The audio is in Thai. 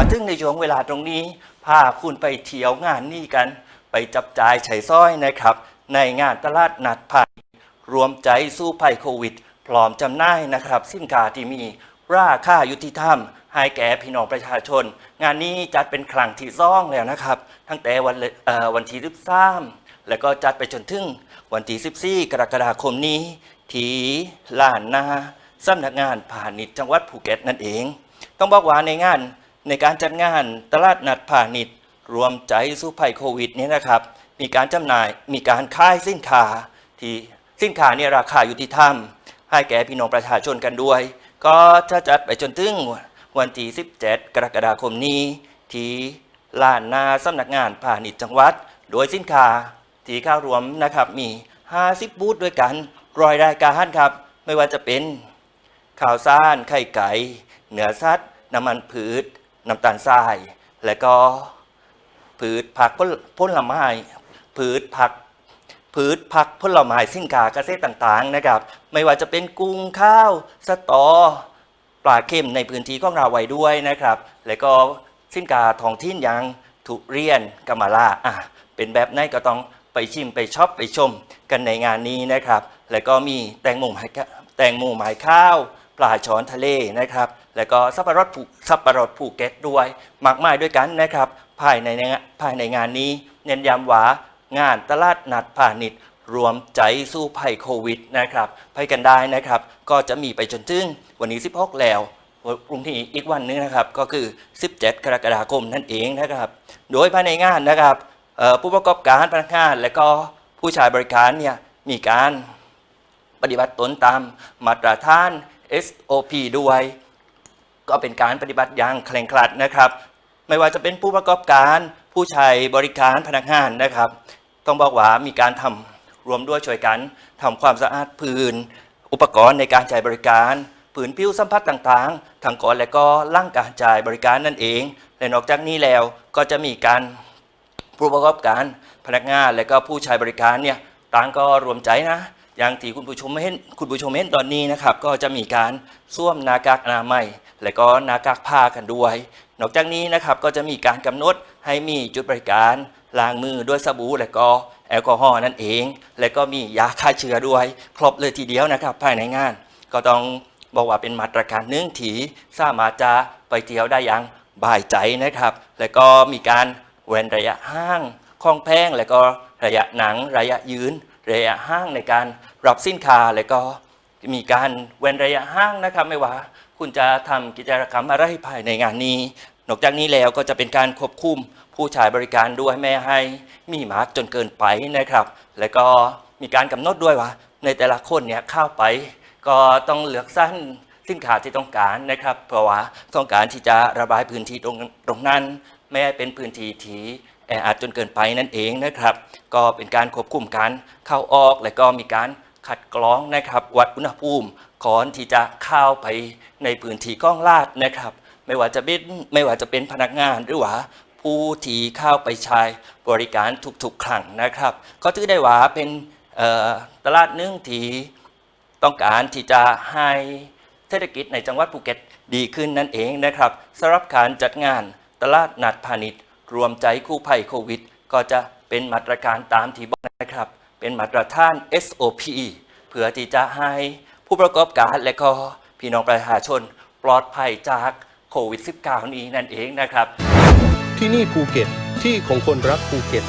มาถึงในช่วงเวลาตรงนี้พาคุณไปเที่ยวงานนี้กัน ไปจับจ่ายไฉซ้อยนะครับ ในงานตลาดนัดผ่านรวมใจสู้ภัยโควิด พร้อมจำหน่ายนะครับ สินค้าที่มีราคายุติธรรมให้แก่พี่น้องประชาชน งานนี้จัดเป็นครั้งที่ซ่องแล้วนะครับ ตั้งแต่วันวันที่13แล้วก็จัดไปจนถึงวันที่14กรกฎาคมนี้ ที่ลานนาสำนักงานพาณิชย์จังหวัดภูเก็ตนั่นเอง ต้องบอกว่าในงาน ในการจัดงานตลาดนัดพาณิชย์ รวมใจสู้ภัยโควิดนี้นะครับ มีการจำหน่ายมีการขายสินค้าที่สินค้าเนี่ยราคาอยุติธรรมให้แก่พี่น้องประชาชนกันด้วย ก็จะจัดไปจนถึงวันที่ 17 กรกฎาคมนี้ที่ลานนาสำนักงานพาณิชย์จังหวัด โดยสินค้าที่เข้ารวมนะครับมี 50 บูธด้วยกันรอยรายการครับ ไม่ว่าจะเป็นข้าวสารไข่ไก่เนื้อสัตว์น้ำมันพืช น้ำตาลทราย และก็พืชผักผลผลไม้พืชผักพืชผักผลไม้สินค้าเกษตรต่างๆนะครับ ไม่ว่าจะเป็นกุ้งข้าว สตอ ปลาเค็มในพื้นที่ของเราไว้ด้วยนะครับ แล้วก็สินค้าท้องถิ่นอย่างทุเรียนกำมะลาอะเป็นแบบไหนก็ต้องไปชิมไปช็อปไปชมกันในงานนี้นะครับ แล้วก็มีแตงโมหมายข้าแตงโมหมายข้าว ปลาช้อนทะเลนะครับ แล้วก็สับปะรดผูสับปะรดภูเก็ตด้วย มากมายด้วยกันนะครับ ภายในภายในงานนี้ เน้นย้ำว่างานตลาดนัดพาณิชย์รวมใจสู้ภัยโควิดนะครับไปกันได้นะครับ ก็จะมีไปจนถึงวันนี้ 16 แล้วพรุ่งนี้อีกวันนึงนะครับ ก็คือ 17 กรกฎาคมนั่นเองนะครับ โดยภายในงานนะครับผู้ประกอบการพนักงาน และก็ผู้ใช้บริการเนี่ยมีการปฏิบัติตนตามมาตรฐาน SOP ด้วย ก็เป็นการปฏิบัติอย่างเคร่งครัดนะครับ ไม่ว่าจะเป็นผู้ประกอบการผู้ใช้บริการพนักงานนะครับ ต้องบอกว่ามีการทำรวมด้วยช่วยกันทำความสะอาดพื้น อุปกรณ์ในการจ่ายบริการผืนผิวสัมผัสต่างๆทั้งก่อนและก็หล่างการจ่ายบริการนั่นเองและนอกจากนี้แล้วก็จะมีการผู้ประกอบการพนักงานและก็ผู้ใช้บริการเนี่ยต่างก็รวมใจนะ อย่างที่คุณผู้ชมเห็นคุณผู้ชมเห็นตอนนี้นะครับ ก็จะมีการสวมหน้ากากอนามัย และก็หน้ากากผ้ากันด้วย นอกจากนี้นะครับก็จะมีการกำหนดให้มีจุดบริการล้างมือด้วยสบู่และก็แอลกอฮอล์นั่นเอง และก็มียาฆ่าเชื้อด้วย ครบเลยทีเดียวนะครับภายในงาน ก็ต้องบอกว่าเป็นมาตรการหนึ่งที่สามารถจะไปเที่ยวได้อย่างบายใจนะครับ และก็มีการเว้นระยะห่างคล่องแพงแล้วก็ระยะหนังระยะยืน ระยะห่างในการรับสินค้าแล้วก็ มีการเว้นระยะห่างนะครับ ไม่ว่าคุณจะทำกิจกรรมอะไรภายในงานนี้ นอกจากนี้แล้วก็จะเป็นการควบคุมผู้ใช้บริการด้วยไม่ให้มีมากจนเกินไปนะครับ แล้วก็มีการกำหนดด้วยว่า ในแต่ละคนเนี่ยเข้าไป ก็ต้องเลือกสั้นสินค้าที่ต้องการนะครับ เพราะว่าต้องการที่จะระบายพื้นที่ตรงตรงนั้น ไม่ให้เป็นพื้นที่ที่แออัดจนเกินไปนั่นเองนะครับ ก็เป็นการควบคุมการเข้าออกและก็มีการ คัดกรองนะครับ วัดอุณหภูมิก่อนที่จะเข้าไปในพื้นที่กล้องลาดนะครับ ไม่ว่าจะเป็นไม่ว่าจะเป็นพนักงานหรือว่าผู้ที่เข้าไปใช้บริการทุกๆครั้งนะครับ ก็ถือได้ว่าเป็นตลาดนึ่งที่ต้องการที่จะให้เศรษฐกิจในจังหวัดภูเก็ตดีขึ้นนั่นเองนะครับสำหรับการจัดงานตลาดนัดพาณิชย์ รวมใจคู่ภัยโควิด ก็จะเป็นมาตรการตามที่บอกนะครับ เป็นมาตรฐาน SOP เพื่อที่จะให้ผู้ประกอบการและก็พี่น้องประชาชนปลอดภัยจากโควิด -19 นี้นั่นเองนะครับ ที่นี่ภูเก็ตที่ของคนรักภูเก็ต